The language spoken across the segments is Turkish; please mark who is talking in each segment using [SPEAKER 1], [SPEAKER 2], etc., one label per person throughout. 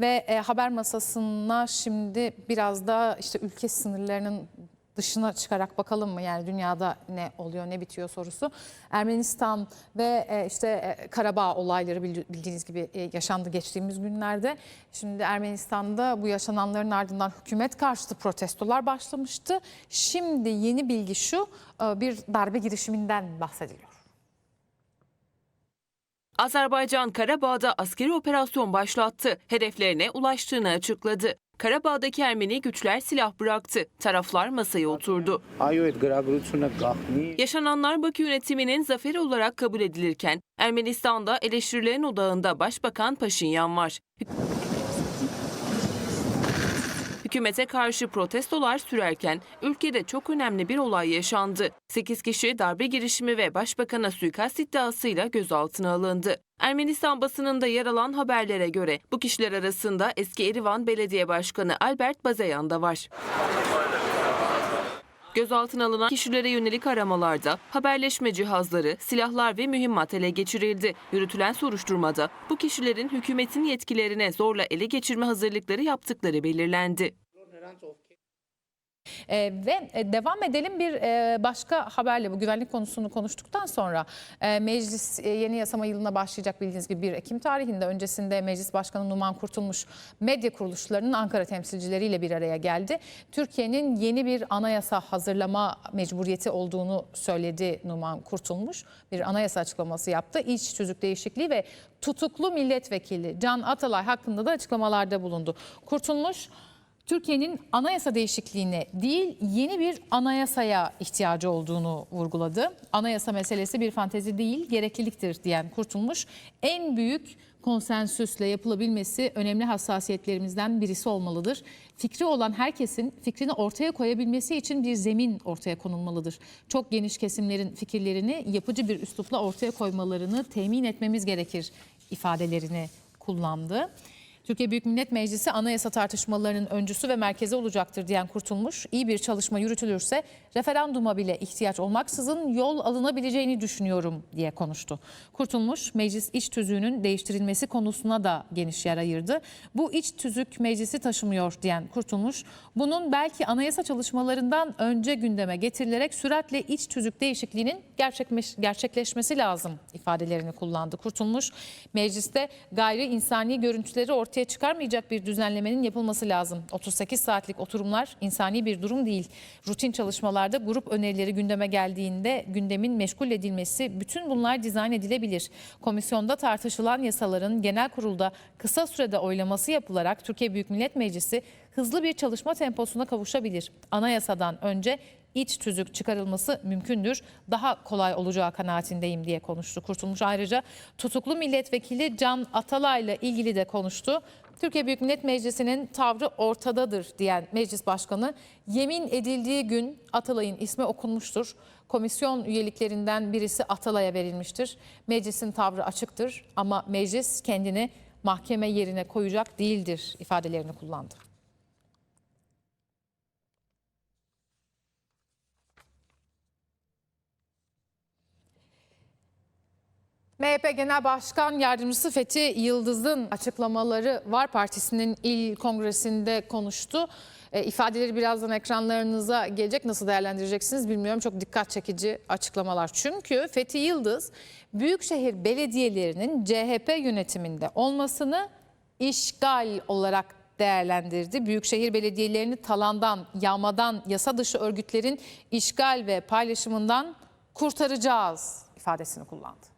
[SPEAKER 1] Ve e, haber masasına şimdi biraz da işte ülke sınırlarının dışına çıkarak bakalım mı yani dünyada ne oluyor ne bitiyor sorusu. Ermenistan ve e, işte e, Karabağ olayları bildi- bildiğiniz gibi e, yaşandı geçtiğimiz günlerde. Şimdi Ermenistan'da bu yaşananların ardından hükümet karşıtı protestolar başlamıştı. Şimdi yeni bilgi şu bir darbe girişiminden bahsediliyor.
[SPEAKER 2] Azerbaycan Karabağ'da askeri operasyon başlattı. Hedeflerine ulaştığını açıkladı. Karabağ'daki Ermeni güçler silah bıraktı. Taraflar masaya oturdu. Yaşananlar Bakü yönetiminin zaferi olarak kabul edilirken Ermenistan'da eleştirilerin odağında Başbakan Paşinyan var. Hükümete karşı protestolar sürerken ülkede çok önemli bir olay yaşandı. 8 kişi darbe girişimi ve başbakana suikast iddiasıyla gözaltına alındı. Ermenistan basınında yer alan haberlere göre bu kişiler arasında eski Erivan Belediye Başkanı Albert Bazayan da var. Gözaltına alınan kişilere yönelik aramalarda haberleşme cihazları, silahlar ve mühimmat ele geçirildi. Yürütülen soruşturmada bu kişilerin hükümetin yetkilerine zorla ele geçirme hazırlıkları yaptıkları belirlendi.
[SPEAKER 1] Ee, ve e, devam edelim bir e, başka haberle bu güvenlik konusunu konuştuktan sonra e, meclis yeni yasama yılına başlayacak bildiğiniz gibi 1 Ekim tarihinde öncesinde Meclis Başkanı Numan Kurtulmuş medya kuruluşlarının Ankara temsilcileriyle bir araya geldi. Türkiye'nin yeni bir anayasa hazırlama mecburiyeti olduğunu söyledi Numan Kurtulmuş. Bir anayasa açıklaması yaptı. İç tüzük değişikliği ve tutuklu milletvekili Can Atalay hakkında da açıklamalarda bulundu. Kurtulmuş Türkiye'nin anayasa değişikliğine değil yeni bir anayasaya ihtiyacı olduğunu vurguladı. Anayasa meselesi bir fantezi değil gerekliliktir diyen Kurtulmuş en büyük konsensüsle yapılabilmesi önemli hassasiyetlerimizden birisi olmalıdır. Fikri olan herkesin fikrini ortaya koyabilmesi için bir zemin ortaya konulmalıdır. Çok geniş kesimlerin fikirlerini yapıcı bir üslupla ortaya koymalarını temin etmemiz gerekir ifadelerini kullandı. Türkiye Büyük Millet Meclisi anayasa tartışmalarının öncüsü ve merkezi olacaktır diyen Kurtulmuş, iyi bir çalışma yürütülürse referanduma bile ihtiyaç olmaksızın yol alınabileceğini düşünüyorum diye konuştu. Kurtulmuş, meclis iç tüzüğünün değiştirilmesi konusuna da geniş yer ayırdı. Bu iç tüzük meclisi taşımıyor diyen Kurtulmuş, bunun belki anayasa çalışmalarından önce gündeme getirilerek süratle iç tüzük değişikliğinin gerçekleş- gerçekleşmesi lazım ifadelerini kullandı. Kurtulmuş, mecliste gayri insani görüntüleri ortaya çıkarmayacak bir düzenlemenin yapılması lazım. 38 saatlik oturumlar insani bir durum değil. Rutin çalışmalarda grup önerileri gündeme geldiğinde gündemin meşgul edilmesi bütün bunlar dizayn edilebilir. Komisyonda tartışılan yasaların genel kurulda kısa sürede oylaması yapılarak Türkiye Büyük Millet Meclisi hızlı bir çalışma temposuna kavuşabilir. Anayasadan önce iç tüzük çıkarılması mümkündür. Daha kolay olacağı kanaatindeyim diye konuştu. Kurtulmuş ayrıca tutuklu milletvekili Can Atalay'la ilgili de konuştu. Türkiye Büyük Millet Meclisi'nin tavrı ortadadır diyen meclis başkanı yemin edildiği gün Atalay'ın ismi okunmuştur. Komisyon üyeliklerinden birisi Atalay'a verilmiştir. Meclisin tavrı açıktır ama meclis kendini mahkeme yerine koyacak değildir ifadelerini kullandı. MHP Genel Başkan Yardımcısı Fethi Yıldız'ın açıklamaları var. Partisinin il kongresinde konuştu. E, ifadeleri birazdan ekranlarınıza gelecek. Nasıl değerlendireceksiniz bilmiyorum. Çok dikkat çekici açıklamalar. Çünkü Fethi Yıldız büyükşehir belediyelerinin CHP yönetiminde olmasını işgal olarak değerlendirdi. Büyükşehir belediyelerini talandan, yağmadan, yasa dışı örgütlerin işgal ve paylaşımından kurtaracağız ifadesini kullandı.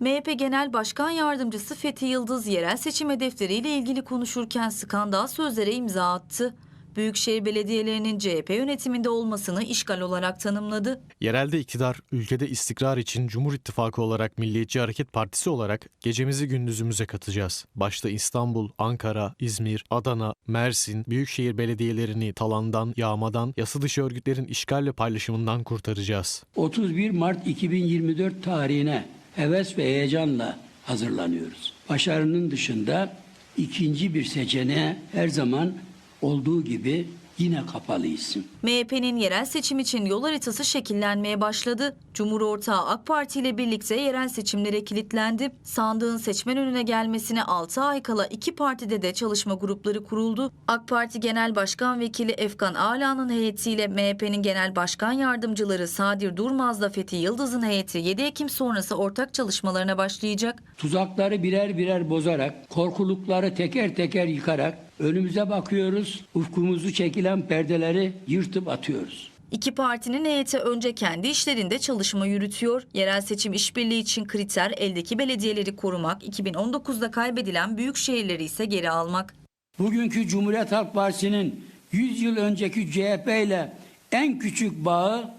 [SPEAKER 3] MHP Genel Başkan Yardımcısı Fethi Yıldız yerel seçim hedefleriyle ilgili konuşurken skandal sözlere imza attı. Büyükşehir belediyelerinin CHP yönetiminde olmasını işgal olarak tanımladı.
[SPEAKER 4] Yerelde iktidar, ülkede istikrar için Cumhur İttifakı olarak Milliyetçi Hareket Partisi olarak gecemizi gündüzümüze katacağız. Başta İstanbul, Ankara, İzmir, Adana, Mersin, büyükşehir belediyelerini talandan, yağmadan, yasa dışı örgütlerin işgal ve paylaşımından kurtaracağız.
[SPEAKER 5] 31 Mart 2024 tarihine heves ve heyecanla hazırlanıyoruz. Başarının dışında ikinci bir seçeneğe her zaman olduğu gibi yine kapalı isim.
[SPEAKER 3] MHP'nin yerel seçim için yol haritası şekillenmeye başladı. Cumhur Ortağı AK Parti ile birlikte yerel seçimlere kilitlendi. Sandığın seçmen önüne gelmesine 6 ay kala iki partide de çalışma grupları kuruldu. AK Parti Genel Başkan Vekili Efkan Ala'nın heyetiyle MHP'nin Genel Başkan Yardımcıları Sadir Durmaz'la Fethi Yıldız'ın heyeti 7 Ekim sonrası ortak çalışmalarına başlayacak.
[SPEAKER 5] Tuzakları birer birer bozarak, korkulukları teker teker yıkarak önümüze bakıyoruz, ufkumuzu çekilen perdeleri yırtıp atıyoruz.
[SPEAKER 3] İki partinin heyeti önce kendi işlerinde çalışma yürütüyor. Yerel seçim işbirliği için kriter eldeki belediyeleri korumak, 2019'da kaybedilen büyük şehirleri ise geri almak.
[SPEAKER 5] Bugünkü Cumhuriyet Halk Partisi'nin 100 yıl önceki CHP ile en küçük bağı,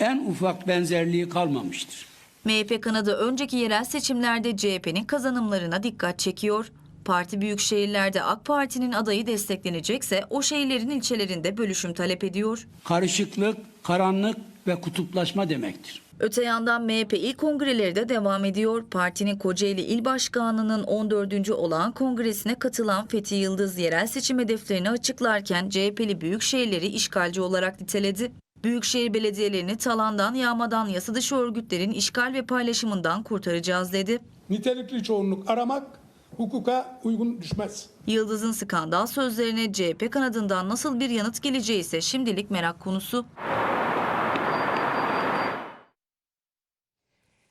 [SPEAKER 5] en ufak benzerliği kalmamıştır.
[SPEAKER 3] MHP kanadı önceki yerel seçimlerde CHP'nin kazanımlarına dikkat çekiyor. Parti büyük şehirlerde AK Parti'nin adayı desteklenecekse o şehirlerin ilçelerinde bölüşüm talep ediyor.
[SPEAKER 5] Karışıklık, karanlık ve kutuplaşma demektir.
[SPEAKER 3] Öte yandan MHP il kongreleri de devam ediyor. Partinin Kocaeli İl Başkanı'nın 14. olağan kongresine katılan Fethi Yıldız yerel seçim hedeflerini açıklarken CHP'li büyük şehirleri işgalci olarak niteledi. Büyükşehir belediyelerini talandan, yağmadan, yasa dışı örgütlerin işgal ve paylaşımından kurtaracağız dedi.
[SPEAKER 6] Nitelikli çoğunluk aramak hukuka uygun düşmez.
[SPEAKER 3] Yıldız'ın skandal sözlerine CHP kanadından nasıl bir yanıt geleceği ise şimdilik merak konusu.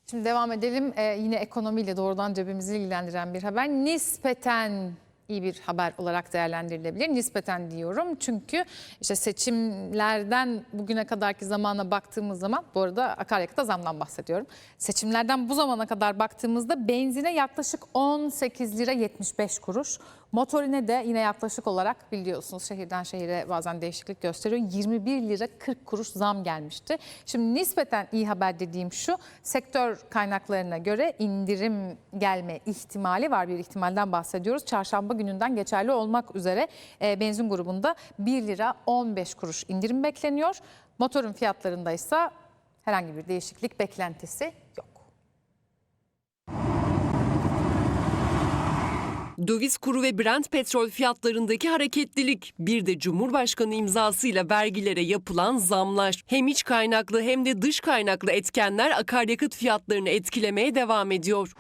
[SPEAKER 1] Şimdi devam edelim. Ee, yine ekonomiyle doğrudan cebimizi ilgilendiren bir haber. Nispeten iyi bir haber olarak değerlendirilebilir. Nispeten diyorum çünkü işte seçimlerden bugüne kadarki zamana baktığımız zaman bu arada akaryakıta zamdan bahsediyorum. Seçimlerden bu zamana kadar baktığımızda benzine yaklaşık 18 lira 75 kuruş. Motorine de yine yaklaşık olarak biliyorsunuz şehirden şehire bazen değişiklik gösteriyor. 21 lira 40 kuruş zam gelmişti. Şimdi nispeten iyi haber dediğim şu sektör kaynaklarına göre indirim gelme ihtimali var bir ihtimalden bahsediyoruz. Çarşamba gününden geçerli olmak üzere e, benzin grubunda 1 lira 15 kuruş indirim bekleniyor. Motorun fiyatlarında ise herhangi bir değişiklik beklentisi yok.
[SPEAKER 7] Döviz kuru ve Brent petrol fiyatlarındaki hareketlilik, bir de Cumhurbaşkanı imzasıyla vergilere yapılan zamlar. Hem iç kaynaklı hem de dış kaynaklı etkenler akaryakıt fiyatlarını etkilemeye devam ediyor.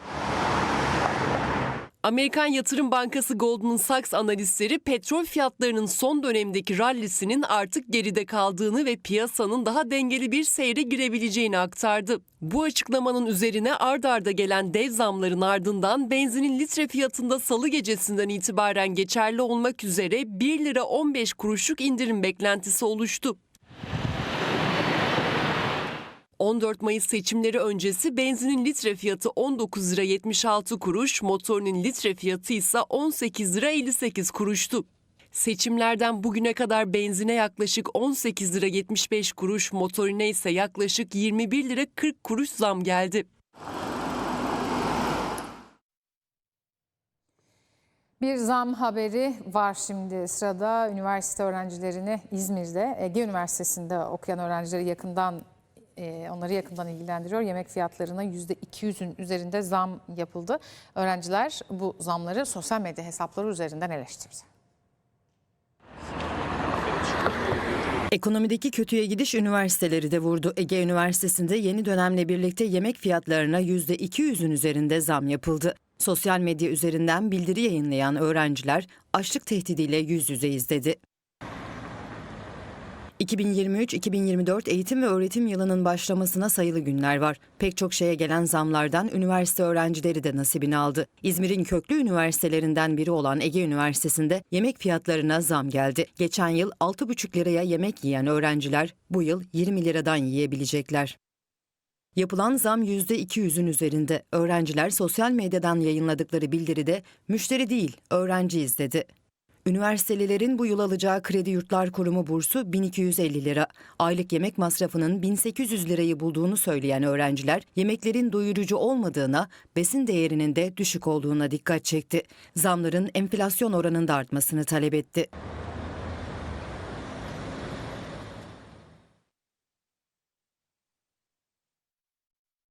[SPEAKER 7] Amerikan Yatırım Bankası Goldman Sachs analistleri petrol fiyatlarının son dönemdeki rallisinin artık geride kaldığını ve piyasanın daha dengeli bir seyre girebileceğini aktardı. Bu açıklamanın üzerine ard arda gelen dev zamların ardından benzinin litre fiyatında salı gecesinden itibaren geçerli olmak üzere 1 lira 15 kuruşluk indirim beklentisi oluştu. 14 Mayıs seçimleri öncesi benzinin litre fiyatı 19 lira 76 kuruş, motorinin litre fiyatı ise 18 lira 58 kuruştu. Seçimlerden bugüne kadar benzine yaklaşık 18 lira 75 kuruş, motorine ise yaklaşık 21 lira 40 kuruş zam geldi.
[SPEAKER 1] Bir zam haberi var şimdi sırada. Üniversite öğrencilerini İzmir'de, Ege Üniversitesi'nde okuyan öğrencileri yakından e, onları yakından ilgilendiriyor. Yemek fiyatlarına %200'ün üzerinde zam yapıldı. Öğrenciler bu zamları sosyal medya hesapları üzerinden eleştirdi.
[SPEAKER 8] Ekonomideki kötüye gidiş üniversiteleri de vurdu. Ege Üniversitesi'nde yeni dönemle birlikte yemek fiyatlarına %200'ün üzerinde zam yapıldı. Sosyal medya üzerinden bildiri yayınlayan öğrenciler açlık tehdidiyle yüz yüzeyiz dedi. 2023-2024 eğitim ve öğretim yılının başlamasına sayılı günler var. Pek çok şeye gelen zamlardan üniversite öğrencileri de nasibini aldı. İzmir'in köklü üniversitelerinden biri olan Ege Üniversitesi'nde yemek fiyatlarına zam geldi. Geçen yıl 6,5 liraya yemek yiyen öğrenciler bu yıl 20 liradan yiyebilecekler. Yapılan zam %200'ün üzerinde. Öğrenciler sosyal medyadan yayınladıkları bildiride müşteri değil, öğrenciyiz dedi. Üniversitelilerin bu yıl alacağı Kredi Yurtlar Kurumu bursu 1250 lira. Aylık yemek masrafının 1800 lirayı bulduğunu söyleyen öğrenciler, yemeklerin doyurucu olmadığına, besin değerinin de düşük olduğuna dikkat çekti. Zamların enflasyon oranında artmasını talep etti.